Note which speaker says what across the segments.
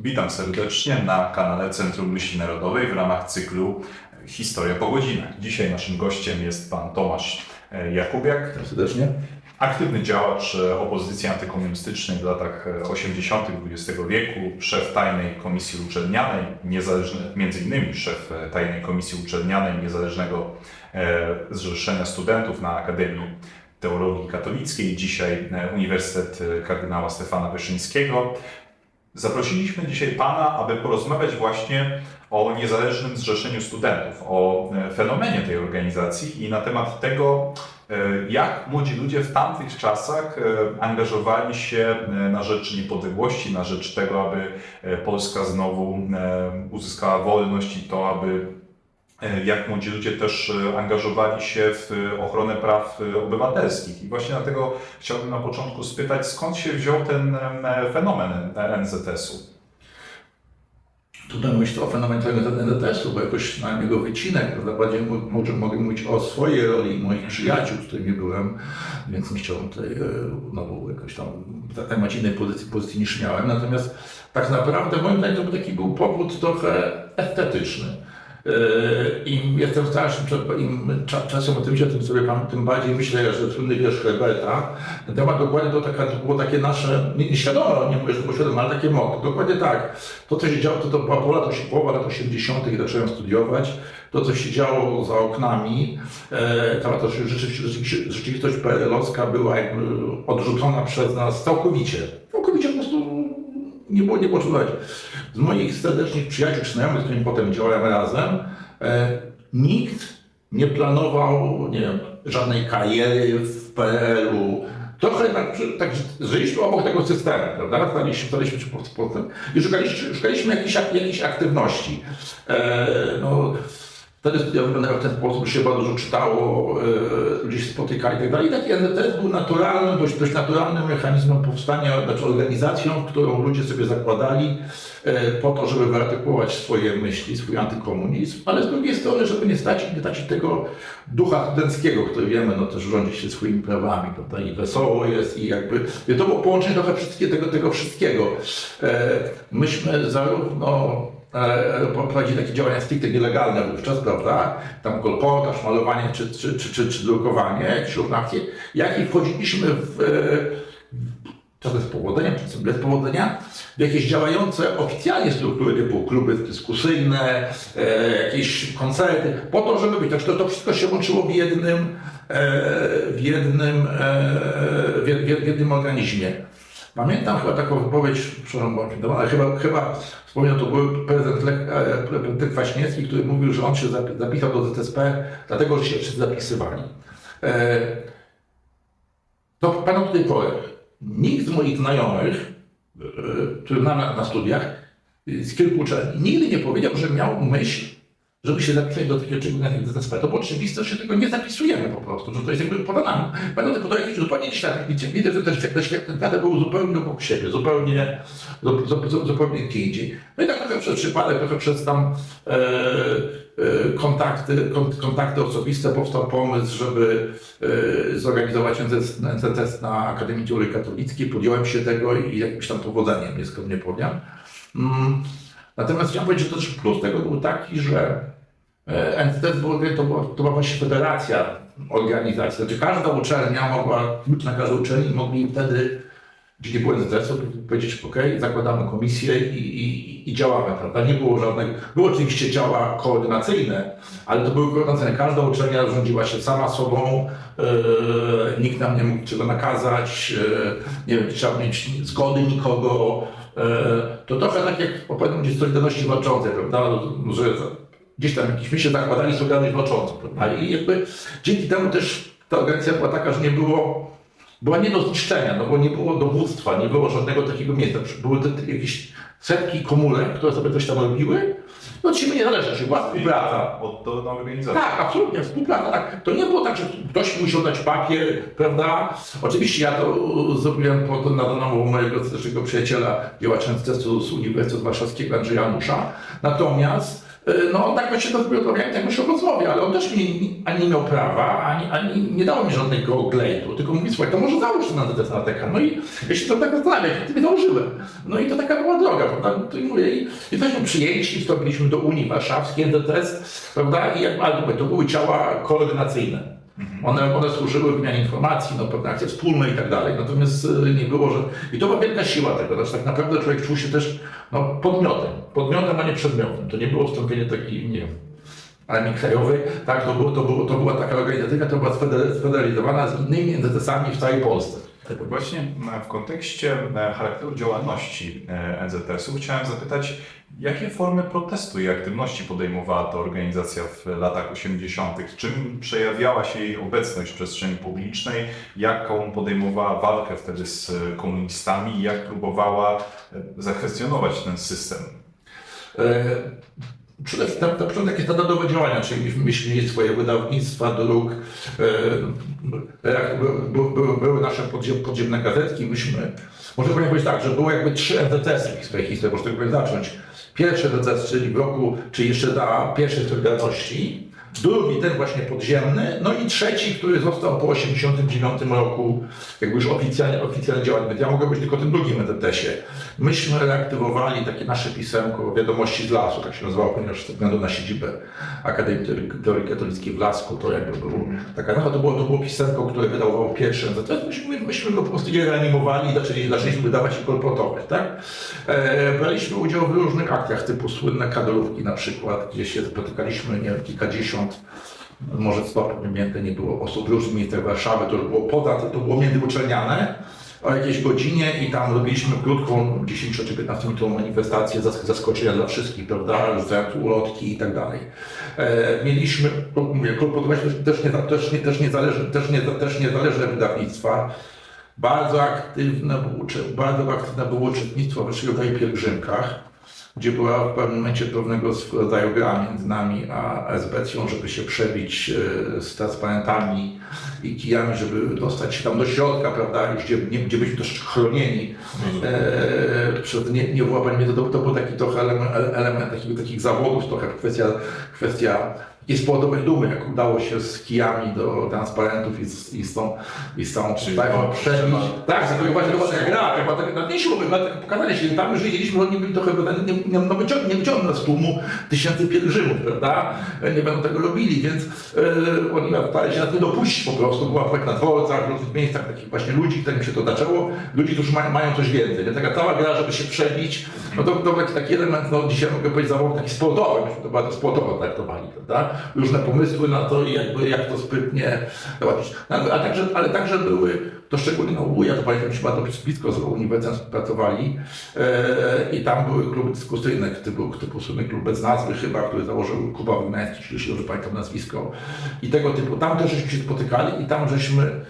Speaker 1: Witam serdecznie na kanale Centrum Myśli Narodowej w ramach cyklu Historia po godzinach. Dzisiaj naszym gościem jest pan Tomasz e, Jakubiak,
Speaker 2: serdecznie.
Speaker 1: aktywny działacz e, opozycji antykomunistycznej w latach e, 80. XX wieku, szef Tajnej Komisji Uczelnianej, niezależny, między innymi szef e, Tajnej Komisji Uczelnianej Niezależnego e, Zrzeszenia Studentów na Akademii Teologii Katolickiej, dzisiaj e, Uniwersytet e, Kardynała Stefana Wyszyńskiego. Zaprosiliśmy dzisiaj Pana, aby porozmawiać właśnie o niezależnym zrzeszeniu studentów, o e, fenomenie tej organizacji i na temat tego, e, jak młodzi ludzie w tamtych czasach e, angażowali się na rzecz niepodległości, na rzecz tego, aby Polska znowu uzyskała wolność i to, aby jak młodzi ludzie też e, angażowali się w e, ochronę praw e, obywatelskich. I właśnie dlatego chciałbym na początku spytać, skąd się wziął ten e, fenomen NZS-u?
Speaker 2: Tutaj myślę o fenomenie NDTS-u, bo jakoś na jego wycinek, prawda, bardziej mo- może mogę mówić o swojej roli moich przyjaciół, z którymi byłem, więc nie chciałem tutaj e, znowu jakoś tam temat innej pozycji, pozycji niż miałem. Natomiast tak naprawdę moim zdaniem to był taki był powód trochę estetyczny. E, Im jestem starszym, im cza- czasem o tym się, tym sobie pamiętam, tym bardziej myślę, że słynny wiersz Herberta, ten temat dokładnie to, taka, to było takie nasze, nie- nieświadome, nie mówię, że było ale takie motto. Dokładnie tak. To, co się działo, to, to była połowa lat, połowa lat 80., kiedy zacząłem studiować. To, co się działo za oknami, e, ta to rzeczywistość, rzeczywistość, rzeczywistość PRL-owska była jakby odrzucona przez nas całkowicie. Całkowicie po prostu nie było, nie było czuwać. Z moich serdecznych przyjaciół, znajomych, z którymi potem działałem razem, e, nikt nie planował, nie wiem, żadnej kariery w PRL-u. Trochę tak, że- tak że żyliśmy obok tego systemu, prawda? Staliśmy, staliśmy się po- potem i szukaliśmy, szukaliśmy jakiejś, ak- jakiejś aktywności. E, no, Wtedy studia wyglądały w ten sposób, się bardzo dużo czytało, e, ludzie się spotykali i tak. I taki NZS był naturalnym, dość, dość naturalnym mechanizmem powstania, znaczy organizacją, którą ludzie sobie zakładali e, po to, żeby wyartykułować swoje myśli, swój antykomunizm, ale z drugiej strony, żeby nie stracić, nie stracić tego ducha studenckiego, który wiemy, no też rządzi się swoimi prawami, prawda, i wesoło jest i jakby, to było połączenie trochę wszystkie, tego, tego wszystkiego. E, myśmy zarówno e, prowadzili takie działania stricte nielegalne wówczas, prawda? Tam kolportaż, malowanie czy, czy, czy, czy, czy drukowanie, akcje, jak i wchodziliśmy w, e, czasem z powodzeniem, czasem bez powodzenia, w jakieś działające oficjalnie struktury typu kluby dyskusyjne, e, jakieś koncerty, po to, żeby być. Także to, to wszystko się łączyło w jednym, e, w jednym, e, w, jed- w jednym organizmie. Pamiętam chyba taką wypowiedź, przepraszam, ale chyba, chyba wspomniał to był prezydent Lech, e, Kwaśniewski, który mówił, że on się zapi- zapisał do ZSP, dlatego że się wszyscy zapisywali. E, to do tej pory. Nikt z moich znajomych, e, którzy na, na studiach, z kilku uczelni, nigdy nie powiedział, że miał myśl, żeby się zapisać do takiego czegoś jak ZSP. To było oczywiste, że się tego nie zapisujemy po prostu, że to jest jakby poza nami. Będą tylko do zupełnie światach. Widzicie, widzę, że te, świat- te, świat- te światy były zupełnie obok siebie, zupełnie, zu, zu, zu, zupełnie gdzie indziej. No i tak trochę przez przypadek, trochę przez tam e, e, kontakty, kon, kontakty osobiste powstał pomysł, żeby e, zorganizować NZS, NZS na Akademii Teologii Katolickiej. Podjąłem się tego i jakimś tam powodzeniem, nieskromnie powiem. Mm. Natomiast chciałem powiedzieć, że też plus tego był taki, że e, było, to, była, to była właśnie federacja organizacji. Znaczy każda uczelnia mogła, na każdej uczelni mogli wtedy, gdzie nie było NCTS-u, powiedzieć, ok, zakładamy komisję i, i, i działamy, prawda? Nie było żadnego, były oczywiście działa koordynacyjne, ale to były koordynacyjne. Każda uczelnia rządziła się sama sobą, e, nikt nam nie mógł czego nakazać, e, nie wiem, trzeba mieć zgody nikogo. E, to trochę tak jak opowiadam gdzieś Solidarności Walczącej, prawda? Że gdzieś tam jakieś my się zakładali Solidarność Walczącą, prawda? I jakby dzięki temu też ta organizacja była taka, że nie było, była nie do zniszczenia, no bo nie było dowództwa, nie było żadnego takiego miejsca. Były te, jakieś setki komórek, które sobie coś tam robiły, no od siebie nie zależy, czy była współpraca.
Speaker 1: Oddolna organizacja.
Speaker 2: Tak, absolutnie, współpraca. Tak. To nie było tak, że ktoś musiał dać papier, prawda? Oczywiście ja to zrobiłem po to na namową mojego serdecznego przyjaciela, działacza NCS z Uniwersytetu Warszawskiego Andrzeja Janusza. Natomiast no on tak właśnie to zbrodowałem, tak myślał rozmowie, ale on też nie, ani nie miał prawa, ani, ani nie dało mi żadnego glejtu, tylko mówi, słuchaj, to może załóż na TK. No i ja się to tak zastanawiam, to nie założyłem. No i to taka była droga, prawda? To i mówię, i, jesteśmy przyjęci, wstąpiliśmy do Unii Warszawskiej, NZS, prawda? I jak, ale to były ciała koordynacyjne. One, one służyły wymianie informacji, no, pewne akcje wspólne i tak dalej. Natomiast y, nie było, że. I to była wielka siła tego. Znaczy, tak naprawdę człowiek czuł się też no, podmiotem. Podmiotem, a nie przedmiotem. To nie było wstąpienie takiej, nie armii krajowej. Tak, to, było, to, było, to była taka organizacja, która była sfeder- sfederalizowana z innymi NZS-ami w całej Polsce.
Speaker 1: Właśnie e, w kontekście e, charakteru działalności e, NZS-u chciałem zapytać, jakie formy protestu i aktywności podejmowała ta organizacja w latach 80., czym przejawiała się jej obecność w przestrzeni publicznej, jaką podejmowała walkę wtedy z komunistami i jak próbowała e, zakwestionować ten system.
Speaker 2: E, Przede wszystkim na początek takie standardowe działania, czyli myśli swoje wydawnictwa, dróg, e, jak by- by- były, były nasze podziem, podziemne gazetki, myśmy, może powiedzieć tak, że było jakby trzy NZS-y w swojej historii, można zacząć. Pierwszy NZS, czyli w roku, czyli jeszcze za pierwszej Solidarności, drugi ten właśnie podziemny, no i trzeci, który został po 89 roku, jakby już oficjalnie, oficjalnie działać. Ja mogę być tylko tym drugim NZS-ie. Myśmy reaktywowali takie nasze pisemko Wiadomości z lasu, tak się nazywało, ponieważ ze względu na siedzibę Akademii Teorii- Katolickiej w Lasku, to jakby było taka, no to było, to było pisemko, które wydawało pierwsze NZS. Myśmy, myśmy go po prostu je reanimowali i zaczęli, zaczęliśmy wydawać i kolportować, tak? E, braliśmy udział w różnych akcjach, typu słynne kadrówki na przykład, gdzie się spotykaliśmy, nie wiem, kilkadziesiąt może sto, nie wiem, nie było osób różnych miejscach Warszawy, to było poza, to było międzyuczelniane o jakiejś godzinie i tam robiliśmy krótką 10 czy 15 minutową manifestację zas- zaskoczenia dla wszystkich, prawda, rzucając ulotki i tak dalej. E, mieliśmy, to mówię, kolportować też, nie, też, nie, też, nie zależy, też, nie, też niezależne wydawnictwa, bardzo aktywne było, bardzo aktywne było uczestnictwo w rodzaju pielgrzymkach, gdzie była w pewnym momencie pewnego rodzaju gra między nami a SBC-ą, żeby się przebić e, z transparentami i kijami, żeby dostać się tam do środka, prawda, już gdzie, nie, gdzie byliśmy też chronieni e, przed nie, niewłapaniem. To, to był taki trochę element, element takich, takich zawodów, trochę kwestia, kwestia takiej społecznej dumy, jak udało się z kijami do transparentów i z, i z tą, i z tą przebić. Tak, to to była taka gra, to była taka, no nie siłowy, takie pokazanie się, tam już wiedzieliśmy, że oni byli trochę, nie, nie, no wyciągną, nie wyciągną z tłumu tysięcy pielgrzymów, prawda? Nie będą tego robili, więc e, oni starali się na to dopuścić po prostu. Była projekt na dworcach, w różnych miejscach takich właśnie ludzi, którym się to zaczęło, ludzi, którzy mają, mają coś więcej. Nie? Taka cała gra, żeby się przebić, no to, to taki element, no dzisiaj mogę powiedzieć zawód taki sportowy, myśmy to bardzo sportowo traktowali, prawda? Różne pomysły na to i jakby jak to sprytnie załatwić. No, a także, ale także były, to szczególnie na UWI, ja to pamiętam, że bardzo blisko z uniwersytetem współpracowali e, i tam były kluby dyskusyjne, typu, typu słynny klub bez nazwy chyba, który założył Kuba Wynęcki, jeśli dobrze pamiętam nazwisko i tego typu. Tam też żeśmy się spotykali i tam żeśmy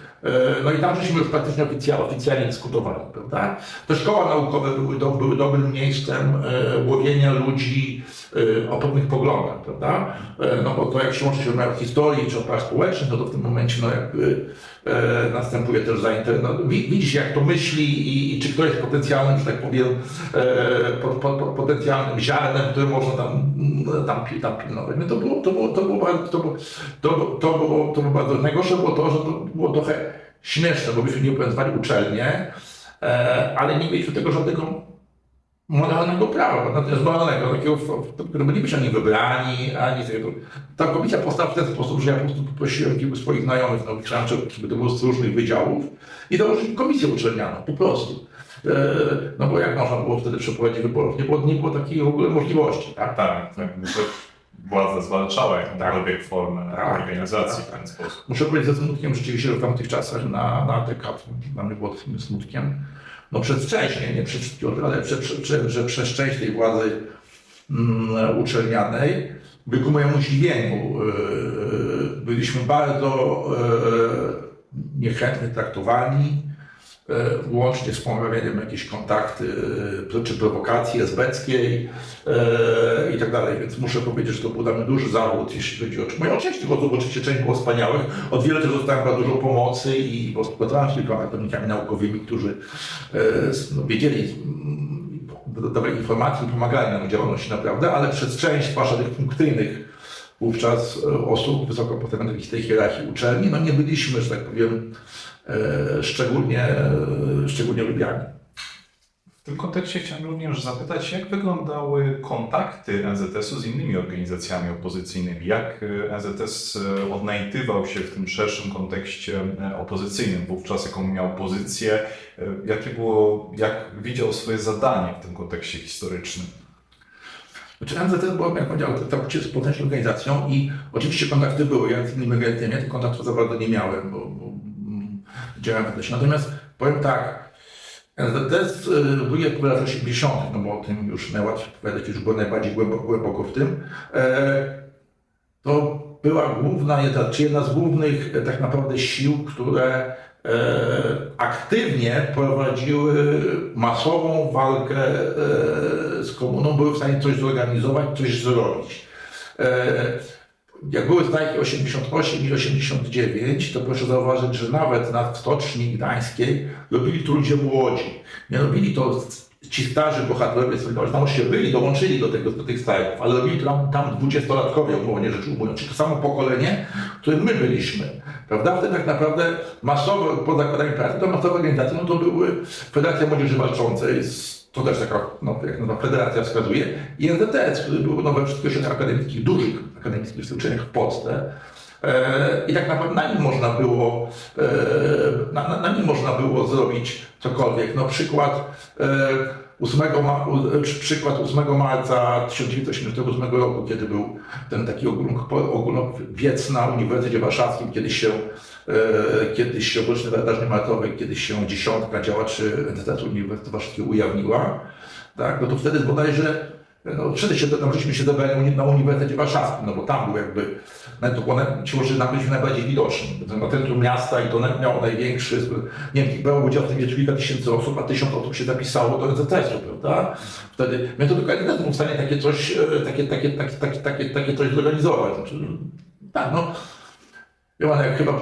Speaker 2: no i tam żeśmy już praktycznie oficjalnie, oficjalnie dyskutowali, prawda? To szkoły naukowe były, do, były dobrym miejscem e, łowienia ludzi e, o pewnych poglądach, prawda? E, no bo to jak się łączy się o historii czy o praw społecznych, no to w tym momencie no jakby e, następuje też zainteresowanie. No, wi- widzisz jak to myśli i, i czy ktoś jest potencjalnym, że tak powiem, e, po, po, po, potencjalnym ziarnem, które można tam, tam, tam pilnować. No to było, to było, to było, bardzo, to było, to, to było, to było bardzo, najgorsze było to, że to było trochę śmieszne, bo myśmy nie uczelnie, e, ale nie mieliśmy tego żadnego moralnego prawa, natomiast moralnego, takiego, które byli być ani wybrani, ani tego. Ta komisja powstała w ten sposób, że ja po prostu poprosiłem kilku swoich znajomych, no, chciałem, żeby to było z różnych wydziałów i założyli komisję uczelnianą, po prostu. E, no bo jak można było wtedy przeprowadzić wyborów? Nie było, nie było takiej w ogóle możliwości, tak?
Speaker 1: Tak, tak. To władza zwalczała jakąkolwiek formę
Speaker 2: Tak,
Speaker 1: organizacji
Speaker 2: tak,
Speaker 1: w ten sposób.
Speaker 2: Muszę powiedzieć ze smutkiem rzeczywiście, że w tamtych czasach na, na ATK, dla mnie było smutkiem, no przez część, nie, nie przez wszystkich, ale prze, prze, że przez część tej władzy mm, uczelnianej, by ku mojemu zdziwieniu, yy, byliśmy bardzo yy, niechętnie traktowani, łącznie z pomawianiem jakieś kontakty yy, czy prowokacji esbeckiej yy, i tak dalej. Więc muszę powiedzieć, że to był dla mnie duży zawód, jeśli chodzi o moją część tych osób, oczywiście część było wspaniałych. Od wiele też dostałem bardzo dużo pomocy i współpracowałem z kilkoma pracownikami naukowymi, którzy yy, no, wiedzieli, dawali informacji, pomagali nam w działalności naprawdę, ale przez część, zwłaszcza tych funkcyjnych wówczas e, osób wysoko postawionych w tej hierarchii uczelni, no nie byliśmy, że tak powiem, e, szczególnie, e, szczególnie lubiani.
Speaker 1: W tym kontekście chciałem również zapytać, jak wyglądały kontakty NZS-u z innymi organizacjami opozycyjnymi? Jak e, NZS e, odnajdywał się w tym szerszym kontekście opozycyjnym? Wówczas jaką miał pozycję? Jakie było, jak widział swoje zadanie w tym kontekście historycznym?
Speaker 2: Znaczy NZS była, jak powiedział, całkowicie potężną organizacją i oczywiście kontakty były. Ja z innymi organizacjami tych kontaktów za bardzo nie miałem, bo, bo mm, działałem w lesie. Natomiast powiem tak, NZS y, były w latach 80., no bo o tym już najłatwiej powiedzieć, już było najbardziej głęboko, głęboko w tym. E, to była główna, czy jedna z głównych e, tak naprawdę sił, które aktywnie prowadziły masową walkę e, z komuną, były w stanie coś zorganizować, coś zrobić. E, jak były strajki 88 i 89, to proszę zauważyć, że nawet na Stoczni Gdańskiej robili to ludzie młodzi. Nie robili to ci starzy bohaterowie Solidarności, tam się byli, dołączyli do, tego, do tych strajków, ale robili tam, tam 20-latkowie, umownie rzecz ujmując, czyli to samo pokolenie, którym my byliśmy. Prawda? Wtedy tak naprawdę masowe, po zakładaniu pracy, to masowe organizacje, no to były Federacja Młodzieży Walczącej, to też taka, no, jak nazwa federacja wskazuje, i NZS, który był no, we wszystkich ośrodkach akademickich, dużych akademickich uczelniach w Polsce. E, I tak naprawdę na nim można było, e, na, na, nim można było zrobić cokolwiek. No przykład e, 8, ma, u- przy- przykład 8 marca 1988 roku, kiedy był ten taki ogólno- ogólnowiec na Uniwersytecie Warszawskim, kiedy się, e, kiedyś się roczny wydarzenie marcowe, kiedyś się dziesiątka działaczy NZS Uniwersytetu Warszawskiego ujawniła, tak, no to wtedy bodajże no, wtedy się, tam żeśmy się zebrali na Uniwersytecie Warszawskim, no bo tam był jakby, to było, naj- ci że tam byliśmy najbardziej widoczni. Na centrum miasta i to miało największy, nie wiem, brało udział w tym kilka tysięcy osób, a tysiąc osób się zapisało do NZS-u, prawda? Wtedy my to tylko jeden był w stanie takie coś, e, takie, takie, takie, takie, takie, takie coś zorganizować. Znaczy, tak, no. Mam jak chyba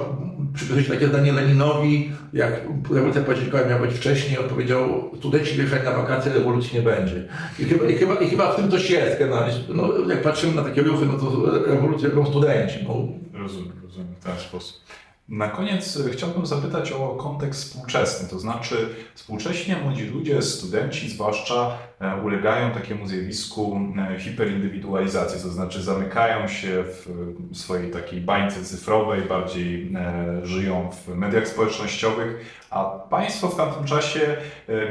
Speaker 2: przypisać takie zdanie Leninowi, jak rewolucja październikowa miała być wcześniej, on powiedział, studenci wyjechali na wakacje, rewolucji nie będzie. I chyba, i chyba, i chyba w tym coś jest generalnie. No, jak patrzymy na takie ruchy, no to rewolucję robią studenci. No,
Speaker 1: Rozumiem, rozumiem, w ten sposób. Na koniec chciałbym zapytać o kontekst współczesny, to znaczy współcześnie młodzi ludzie, studenci zwłaszcza e, ulegają takiemu zjawisku e, hiperindywidualizacji, to znaczy zamykają się w swojej takiej bańce cyfrowej, bardziej e, żyją w mediach społecznościowych, a Państwo w tamtym czasie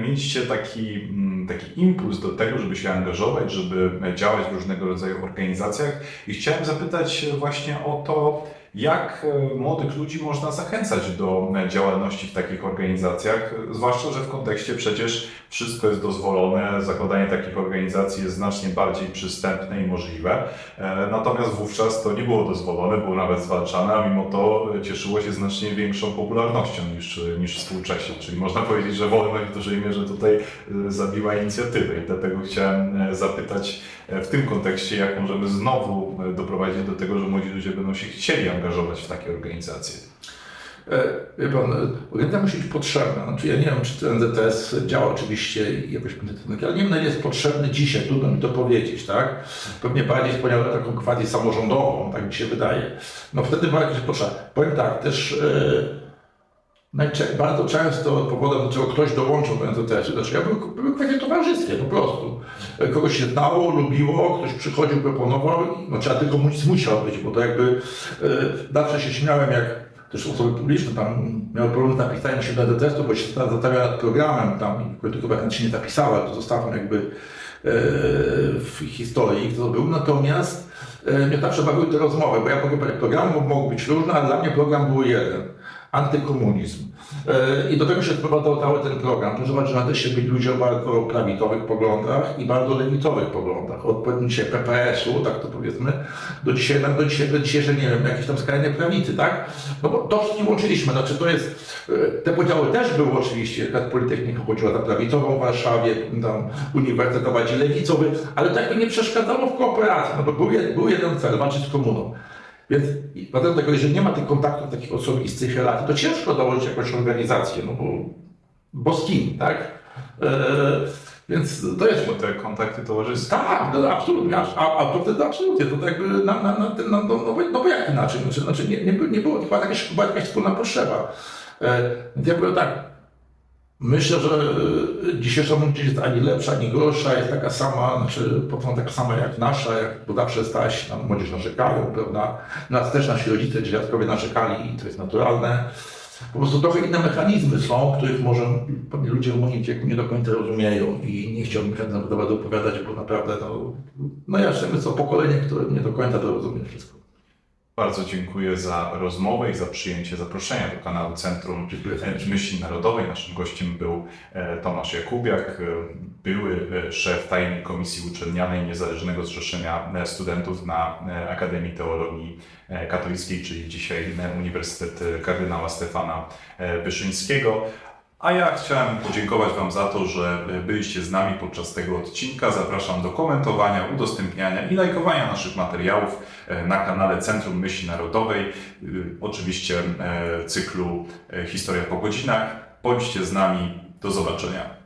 Speaker 1: mieliście taki, mm, taki impuls do tego, żeby się angażować, żeby działać w różnego rodzaju organizacjach. I chciałem zapytać właśnie o to, jak e, młodych ludzi można zachęcać do e, działalności w takich organizacjach, zwłaszcza, że w kontekście przecież wszystko jest dozwolone, zakładanie takich organizacji jest znacznie bardziej przystępne i możliwe. E, Natomiast wówczas to nie było dozwolone, było nawet zwalczane, a mimo to cieszyło się znacznie większą popularnością niż, niż współcześnie. Czyli można powiedzieć, że wolność w dużej mierze tutaj zabiła inicjatywę i dlatego chciałem zapytać w tym kontekście, jak możemy znowu doprowadzić do tego, że młodzi ludzie będą się chcieli angażować w takie organizacje.
Speaker 2: E, Wie pan, organizacja musi być potrzebna. Znaczy, ja nie wiem, czy ten NZS działa oczywiście i jakoś pozytywnie, ale nie wiem, na ile jest potrzebny dzisiaj, trudno mi to powiedzieć, tak? Pewnie bardziej spełniał taką quasi samorządową, tak mi się wydaje. No wtedy była jakaś potrzeba. Powiem tak, też najczę- bardzo często powodem, do czego ktoś dołączył do NZS-u, znaczy ja byłem, byłem kwestie towarzyskie po prostu. E, Kogoś się znało, lubiło, ktoś przychodził, proponował, no trzeba tylko mu- musiał być, bo to jakby e, zawsze się śmiałem, jak też osoby publiczne tam miały problem z napisaniem się do NZS-u, bo się zastanawiała nad programem tam i końcu chyba się nie zapisała, to zostawmy jakby e, w historii, kto to był. Natomiast e, mnie zawsze bawiły te rozmowy, bo ja mogę powiedzieć, programy być różne, ale dla mnie program był jeden. Antykomunizm. E, I do tego się sprowadzał cały ten program. Proszę zobaczyć, że na się byli ludzie o bardzo prawicowych poglądach i bardzo lewicowych poglądach. Od powiedzmy dzisiaj PPS-u, tak to powiedzmy, do dzisiaj, do dzisiaj, do dzisiejszej, nie wiem, jakiejś tam skrajnej prawicy, tak? No bo to wszystkim łączyliśmy. Znaczy to jest, e, te podziały też były oczywiście, jak Politechnika chodziła za prawicową w Warszawie, tam Uniwersytet bardziej lewicowy, ale to jakby nie przeszkadzało w kooperacji, no bo był, był jeden cel, walczyć z komuną. Więc dlatego tego, jeżeli nie ma tych kontaktów takich osobistych relacji, to ciężko dołożyć jakąś organizację, no bo, bo z kim, tak? E, Więc to jest
Speaker 1: te kontakty towarzyskie.
Speaker 2: tak, no, absolutnie, a, a to wtedy absolutnie, to tak jakby na, na, na, ten- no, no, no, bo- no bo jak inaczej, znaczy, znaczy nie, nie, by- nie było, była jakaś, była jakaś wspólna potrzeba. E, więc ja powiem tak, myślę, że e, dzisiejsza młodzież jest ani lepsza, ani gorsza, jest taka sama, znaczy po prostu taka sama jak nasza, jak bo zawsze stać, na młodzież narzekają, prawda, nas też nasi rodzice, dziadkowie narzekali i to jest naturalne. Po prostu trochę inne mechanizmy są, których może ludzie w moim wieku nie do końca rozumieją i nie chciałbym się na temat opowiadać, bo naprawdę no, no ja jestem to pokolenie, które nie do końca to rozumie wszystko.
Speaker 1: Bardzo dziękuję za rozmowę i za przyjęcie zaproszenia do kanału Centrum. Myśli Narodowej. Naszym gościem był e, Tomasz Jakubiak, e, były e, szef Tajnej Komisji Uczelnianej Niezależnego Zrzeszenia Studentów na Akademii Teologii Katolickiej, czyli dzisiaj Uniwersytet Kardynała Stefana Wyszyńskiego. A ja chciałem podziękować Wam za to, że e, byliście z nami podczas tego odcinka. Zapraszam do komentowania, udostępniania i lajkowania naszych materiałów e, na kanale Centrum Myśli Narodowej. Y, Oczywiście e, cyklu e, Historia po godzinach. Bądźcie z nami. Do zobaczenia.